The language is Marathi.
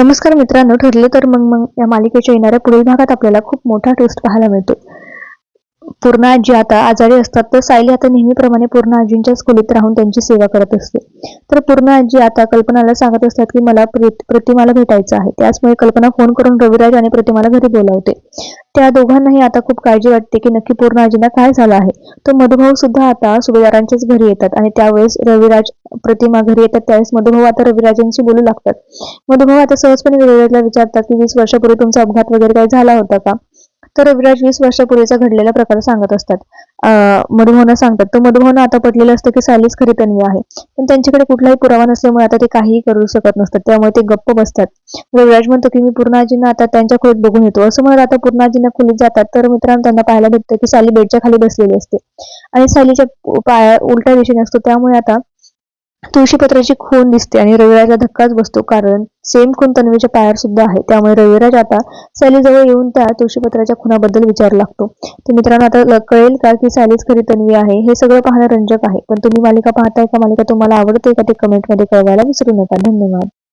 नमस्कार मित्रांनो ठरलं तर मग मग या मालिकेच्या येणाऱ्या पुढील भागात आपल्याला खूप मोठा ट्विस्ट पाहायला मिळतो. पूर्ण आजी आता आजारी असतात तर सायली आता नेहमीप्रमाणे पूर्ण आजींच्याच खोलीत राहून त्यांची सेवा करत असते. तर पूर्ण आजी आता कल्पनाला सांगत असतात की मला प्रीत- प्रतिमाला भेटायचं आहे. त्याचमुळे कल्पना फोन करून रविराज आणि प्रतिमाला घरी बोलावते. त्या दोघांनाही आता खूप काळजी वाटते की नक्की पूर्ण आजीना काय झालं आहे. तो मधुभाऊ सुद्धा आता सुभेदारांच्याच घरी येतात आणि त्यावेळेस रविराज प्रतिमा घरी येतात. त्यावेळेस मधुभाऊ आता रविराजांशी बोलू लागतात. मधुभाऊ आता सहजपणे रविराजला विचारतात की वीस वर्षापूर्वी तुमचा अपघात वगैरे काही झाला होता का? तर रविराज वीस वर्षापूर्वीचा घडलेला प्रकार सांगत असतात. मधुभावना सांगतात तो मधुभावना आता पटलेला असतं की सालीच खरी तन्वी आहे. पण त्यांच्याकडे कुठलाही पुरावा नसल्यामुळे आता ते काहीही करू शकत नसतात. त्यामुळे ते गप्प बसतात. रविराज म्हणतो की मी पूर्णाजींना आता त्यांच्या खोलीत बघून येतो. असं म्हणत आता पूर्णाजींना खोलीत जातात. तर मित्रांनो त्यांना पाहायला भेटतं की साली बेडच्या खाली बसलेली असते. आणि सालीच्या पाया उलट्या दिशेने असतो. त्यामुळे आता तुळशीपत्राची खून दिसते आणि रविराजला धक्काच बसतो कारण सेम खून तन्वीच्या पायावर सुद्धा आहे. त्यामुळे रविराज आता सॅलीजवळ येऊन त्या तुळशीपत्राच्या खुनाबद्दल विचारू लागतो. तर मित्रांनो आता ल- कळेल का की सॅलीज खरी तन्वी आहे? हे सगळं पाहणं रंजक आहे. पण तुम्ही मालिका पाहताय का मालिका तुम्हाला आवडते का ते कमेंटमध्ये कळवायला विसरू नका. धन्यवाद.